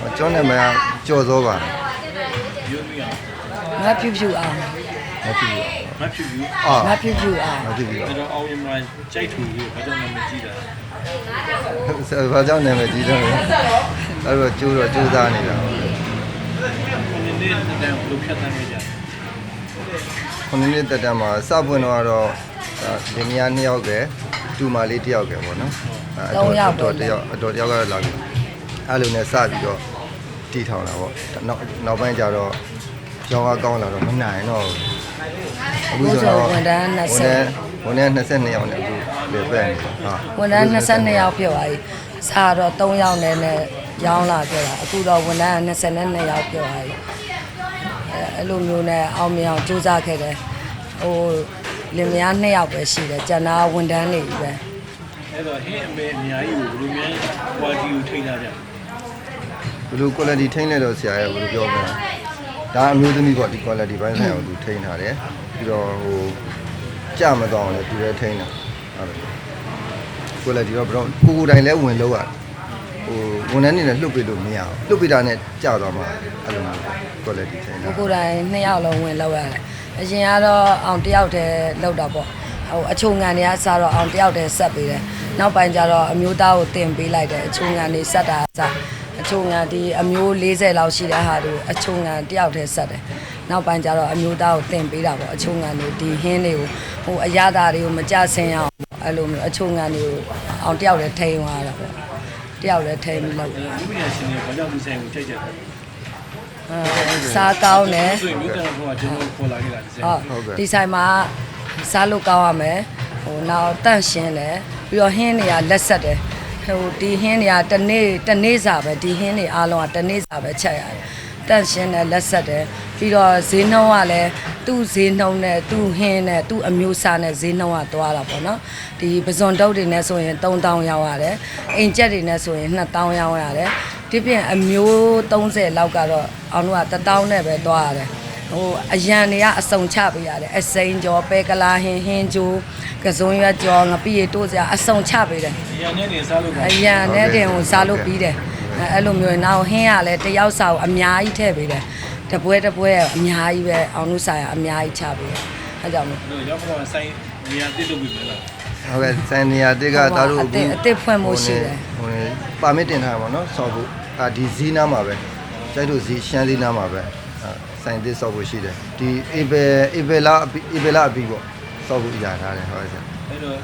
我今你买焦枣吧。买啤啊？ မဖြစ်ဘူးမဖြစ်ဘူးအာငါဖြူဖြူအောင်မဖြစ်ဘူးအဲ့တော့အောင်ရမကြိုက်ထူကြီးဘာကြောင့်လဲမကြည့်တာဆရာဘာကြောင့်နာမည်ကြီးတယ်လဲအဲ့တော့ကျိုးတော့ကျိုးစားနေတာခொနည်းနည်းတည်းဘလို့ဖြတ်တန်းခဲ့ကြခုနှစ်နှစ်တက်တန်းမှာစပွင့်တော့ကတော့ဒါလင်မယားနှစ်ယောက်ပဲတူမလေးတစ်ယောက်ကပေါ့နော်အဲ့တော့တော့တစ်ယောက်အတော်တစ်ယောက်ကတော့လာပြီအဲ့လိုနဲ့စပြီးတော့တီထောင်တာပေါ့နောက်နောက်ပိုင်းကျတော့ရောင်းအားကောင်းလာတော့မနိုင်တော့ဘူး အခုဆိုဝန်ထမ်းဝန်ထမ်း20ဝန်ထမ်း22ယောက်နဲ့အခုလေပဲနေဟာဝန်ထမ်း22ယောက်ဖြစ်သွားပြီစားတော့3ယောက်နဲ့နဲ့ရောင်းလာခဲ့တာအခုတော့ဝန်ထမ်း22ယောက်ဖြစ်သွားပြီအဲအဲ့လိုမျိုးနဲ့အောင်မြင်အောင်ကြိုးစားခဲ့တယ်ဟိုလင်မယား2ယောက်ပဲရှိတယ်ကျန်တာဝန်ထမ်းတွေပဲအဲ့တော့ဟင်းအမေအများကြီးကိုဘလို့များကွာတီကိုထိန်းထားကြဘယ်လို quality ထိန်းလဲတော့ဆရာရဲ့ဘယ်လိုပြောမလဲ ဒါအမျိုးသမီးပေါ့ဒီ quality ဘိုင်းဆိုင်အောင်သူထိန်းထားတယ်ပြီးတော့ဟိုကြမတော့အောင်လည်းသူလည်းထိန်းတာအဲ့လို quality တော့ဘယ်တော့ကိုကိုယ်တိုင်လည်းဝင်လို့ရတယ်ဟိုဝန်ထမ်းနေနဲ့လှုပ်ပြလို့မရဘူးလှုပ်ပြတာနဲ့ကြာသွားမှာအဲ့လိုမျိုး quality ထိန်းတာကိုကိုယ်တိုင်2ယောက်လုံးဝင်လောက်ရတယ်အရင်ကတော့အောင်တစ်ယောက်တည်းလောက်တာပေါ့ဟိုအချုံငံတွေကစားတော့အောင်တစ်ယောက်တည်းဆက်ပေးတယ်နောက်ပိုင်းကျတော့အမျိုးသားကိုတင်ပေးလိုက်တယ်အချုံငံတွေဆက်တာစ အချုံငံဒီအမျိုး40လောက်ရှိတဲ့ဟာတွေအချုံငံတစ်ယောက်တည်းဆက်တယ်နောက်ပိုင်းကျတော့အမျိုးသားကိုတင်ပေးတာပေါ့အချုံငံတွေဒီဟင်းတွေကိုဟိုအရသာတွေကိုမကြဆင်းအောင်အဲ့လိုမျိုးအချုံငံတွေကိုအောင်တစ်ယောက်တည်းထိန်းသွားတာပေါ့တစ်ယောက်တည်းထိန်းပြီးလောက်တယ်ဒီပညာရှင်တွေဘာကြောင့်ဒီဆိုင်ကိုကြိုက်ကြလဲအဲစားကောင်းတယ်ဆိုရင်မြို့တော်ကကျွန်တော်ပေါ်လာခဲ့တာဒီဆိုင်ဟုတ်ဒီဆိုင်မှာစားလို့ကောင်းရမယ်ဟိုနောက်တန့်ရှင်းတယ်ပြီးတော့ဟင်းတွေကလက်ဆက်တယ် ဟိုဒီဟင်းတွေကတနေ့တနေ့စာပဲဒီဟင်းတွေအားလုံးကတနေ့စာပဲချက်ရတယ်တန့်ရှင်းတယ်လက်ဆက်တယ်ပြီးတော့ဈေးနှုန်းကလည်းသူ့ဈေးနှုန်းနဲ့သူ့ဟင်းနဲ့သူ့အမျိုးအစားနဲ့ဈေးနှုန်းကသွားတာပေါ့နော်ဒီပဇွန်တုပ်တွေနဲ့ဆိုရင်3000ရောင်းရတယ်အိမ်ကျက်တွေနဲ့ဆိုရင်2000ရောင်းရတယ်ဒီပြင်အမျိုး30လောက်ကတော့အောင်တို့က1000နဲ့ပဲသွားရတယ် ဟိုအရန်တွေကအစုံချပေးရတယ်အစိမ်းကြောပဲကလာဟင်းဟင်းကျိုးကစုံရွက်ကြောငပိရတိုးစရာအစုံချပေးတယ်အရာနဲ့နေစားလို့ကောအရန်နဲ့တင်ကိုစားလို့ပြီးတယ်အဲအဲ့လိုမျိုးနောက်ဟင်းကလည်းတယောက်စာကိုအများကြီးထည့်ပေးတယ်တပွဲတပွဲအများကြီးပဲအောင်လို့စားရအများကြီးချပေးတယ်အဲကြောင့်မို့လို့ရောက်တော့ဆိုင်နေရာတိလို့ပြီမလားဟုတ်ကဲ့စံနေရာတစ်ကဒါတို့အသစ်အသစ်ဖွင့်ဖို့ရှိတယ်ဟိုပါမစ်တင်ထားပါတော့ဆော့ဖို့အာဒီဇီနာမှာပဲကျိုက်တို့ဇီရှမ်းဇီနာမှာပဲအာ ဆိုင်တစ်ဆော့ဖို့ရှိတယ်ဒီအေဘယ်အေဘယ်လာအေဘယ်လာအပြီးပေါ့ဆော့ဖို့ရထားတယ်ဟုတ်ကဲ့အဲ့တော့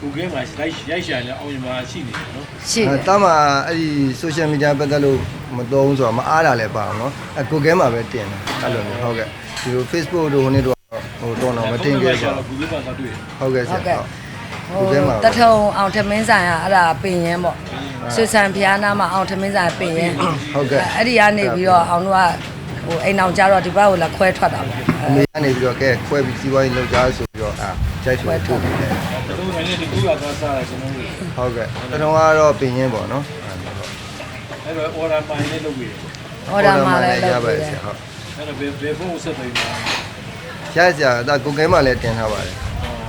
ကိုကဲမှာလိုက်ရိုက်ရှာနေအောင်ရမရှိနေတယ်နော်ရှိတယ်တာမှာအဲ့ဒီ social media ပတ်သက်လို့မသုံးဆိုတော့မအားတာလည်းပါအောင်နော်အကိုကဲမှာပဲတင်တယ်အဲ့လိုမျိုးဟုတ်ကဲ့ဒီလို Facebook တို့ဟိုနေ့တို့ဟိုတော့တော့မတင်ခဲ့ပါဘူးဘူးကပါတော့တွေ့ဟုတ်ကဲ့ဆဟုရာတ်ကဲ့ ဟုတ် ဟိုတထုံအောင်ထမင်းဆိုင်ကအဲ့ဒါပင်ရင်ပေါ့ဆွေဆန်ဖျားနာမှာအောင်ထမင်းဆိုင်ပင်ရင်ဟုတ်ကဲ့အဲ့ဒီကနေပြီးတော့အောင်တို့ကဟိုအိမ်အောင်ကြတော့ဒီဘက်ကိုလာခွဲထွက်တာပေါ့အမေကနေပြီးတော့ကဲခွဲပြီးစီးပွားရေးလုပ်ကြဆိုပြီးတော့အာကြိုက်ဆိုထုတ်ပြီးတယ်တော့ငါလည်းဒီကူလာသွားစားတယ်ကျွန်တော်တို့ဟုတ်ကဲ့တထုံကတော့ပင်ရင်းပေါ့နော်အဲ့တော့ order ပိုင်းလေးလုပ်ပြီးဟောဒါမှလည်းရလုပ်ပါပေးတတယ်ယ်ဟုတ်အဲ့တော့ဘယ်ဘယ်ဖုန်းဆက်တယ်မှာရစရာဒါကိုကဲမှလည်းတင်ထားပါတယ်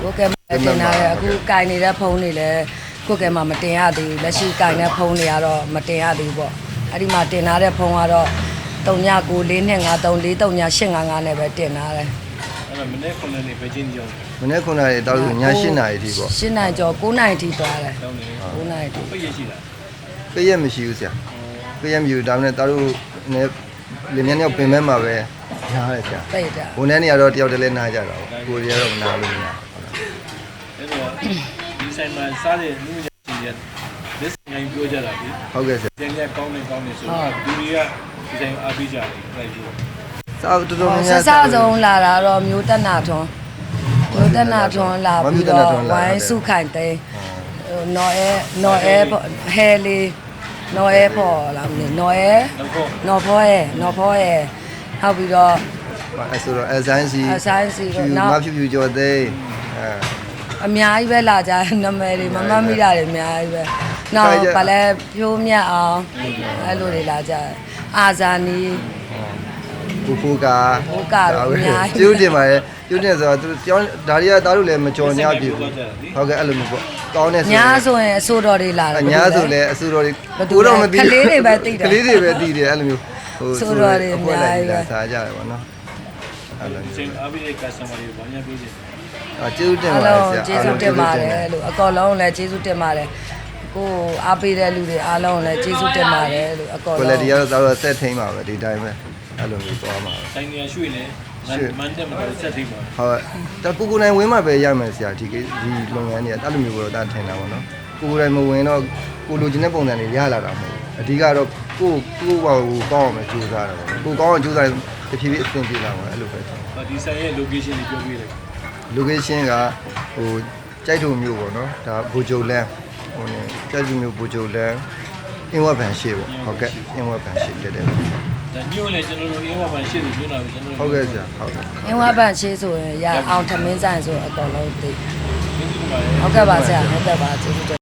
ကိုကဲမ တင်လာတယ်အခုကင်နေတဲ့ဖုန်းတွေလည်းကိုကဲမှမတင်ရသေးဘူးလက်ရှိကင်တဲ့ဖုန်းတွေကတော့မတင်ရသေးဘူးပေါ့အဲ့ဒီမှာတင်လာတဲ့ဖုန်းကတော့3994 253 43955နဲ့ပဲတင်လာတယ်အဲ့တော့မနေ့ခုနှစ်နေပဲချင်းကြောင်းမနေ့9နာရီတောက်လို့ည7နာရီထိပေါ့8နိုင်ကျော်9နိုင်ထိသွားတယ်တောင်းနေ9နိုင်ထိပိတ်ရရှိလားပေးရမရှိဘူးဆရာပေးရမရှိဘူးဒါမှမဟုတ်တောက်လို့နည်းလင်းမြန်းရောက်ပင်မဲ့မှာပဲညားတယ်ဆရာပိတ်တာဝန်ထမ်းတွေကတော့တယောက်တည်းလဲနားကြတာပေါ့ကိုရီးယားတော့မနာလို့မရအဲ့တော့ဒီ ဆိုင်မှာစားတဲ့လူညာချင်းတွေလက်ငိုင်းပြောကြတာပြီဟုတ်ကဲ့ဆရာကျန်ကျကောင်းနေကောင်းနေဆိုတော့ဒီတွေကဒီဆိုင်အားပေးကြတယ်လိုက်ပြီးစာတော်တော်များဆများဆဆုံးလာတာတော့မျိုးတက်နာထွန်းမျိုးတက်နာထွန်းလာပြီးတော့ဝိုင်းစုခိုင်သိန်းနော်အဲနော်အဲဟဲလေးနော်အဲပေါ်လာမလို့နော်အဲတော့နော်ဖောရဲ့နော်ဖောရဲ့ဟုတ်ပြီးတော့အဲဆိုတော့အဆိုင်စီအဆိုင်စီတော့ဖြူနောက်မဖြူဖြူကျော်သိန်းအဲ အများကြီးပဲလာကြနာမည်တွေမမတ်မိတာတွေအများကြီးပဲနောက်ဗာလဲပြိုးမြတ်အောင်အဲ့လိုတွေလာကြအာဇာနီပူပူကာပူကာတော့အများကြီးကျုပ်တင်ပါရဲ့ကျုပ်တင်ဆိုတော့သူကျောင်းဒါတွေကသားတို့လည်းမကြော်ညာပြီဟုတ်ကဲ့အဲ့လိုမျိုးပေါ့ကောင်းတဲ့ညာဆိုရင်အစိုးတော်တွေလာတယ်အညာဆိုလည်းအဆူတော်တွေဘယ်သူလဲတော့မသိကလေးတွေပဲသိတယ်ကလေးတွေပဲသိတယ်အဲ့လိုမျိုးအဆိုတော်တွေအများကြီးပဲအစားကြတယ်ပေါ့နော်အဲ့လိုဒီမျိုးချိန်အားပေးတဲ့ customer တွေဘာများပေးတယ်အ ကျုပ်တင်အားပါလုံးဆရာကျေးဇူးတင်ပါတယ်လို့အကောင်လုံးလည်းကျေးဇူးတင်ပါတယ်ကိုအားပေးတဲ့လူတွေအားလုံးလည်းကျေးဇူးတင်ပါတယ်လို့အကောင်ကွာလုံးလတီကတော့သားတို့ဆက်ထိန်းပါပဲဒီတိုင်းပဲအဲ့လိုမျိုးသွားမှာပဲဆိုင်နေရရွှေ့နေမန်တက်မတော်ဆက်ထိပ်ပါဟုတ်ဒါကိုကိုနိုင်ဝင်းမှာပဲရမယ်ဆရာဒီကိဒီလုပ်ငန်းတွေကအဲ့လိုမျိုးတော့ဒါထင်တာပေါ့နော်ကိုကိုနိုင်မဝင်တော့ကိုလိုချင်တဲ့ပုံစံတွေရလာတာမဟုတ်ဘူးအဓိကတော့ကိုကိုဘာကိုကောင်းအောင်ကြိုးစားတာပေါ့ကိုကောင်းအောင်ကြိုးစားရင်တဖြည်းဖြည်းအဆင်ပြေလာမှာအဲ့လိုပဲထင်တယ်ဒီဆိုင်ရဲ့ location တွေပြောပြလိုက် location ကဟိုကြိုက်ထုံမျိုးပေါ့နော်ဒါဘူဂျိုလန်ဟိုနေကြိုက်ထုံမျိုးဘူဂျိုလန်အင်းဝဘန်ရှိပေါ့ဟုတ်ကဲ့အင်းဝဘန်ရှိတက်တယ်ဒါညို့လည်းကျွန်တော်တို့အေးဝါပန်ရှစ်လို့ပြောတာပဲကျွန်တော်ဟုတ်ကဲ့ဆရာဟုတ်ကဲ့အင်းဝဘန်ချေးဆိုရင်ရအောင်ထမင်းဆိုင်ဆိုအကောင်လုံးသိကျေးဇူးတင်ပါတယ်ဟုတ်ကဲ့ပါဆရာဟုတ်ကဲ့ပါကျေးဇူးတင်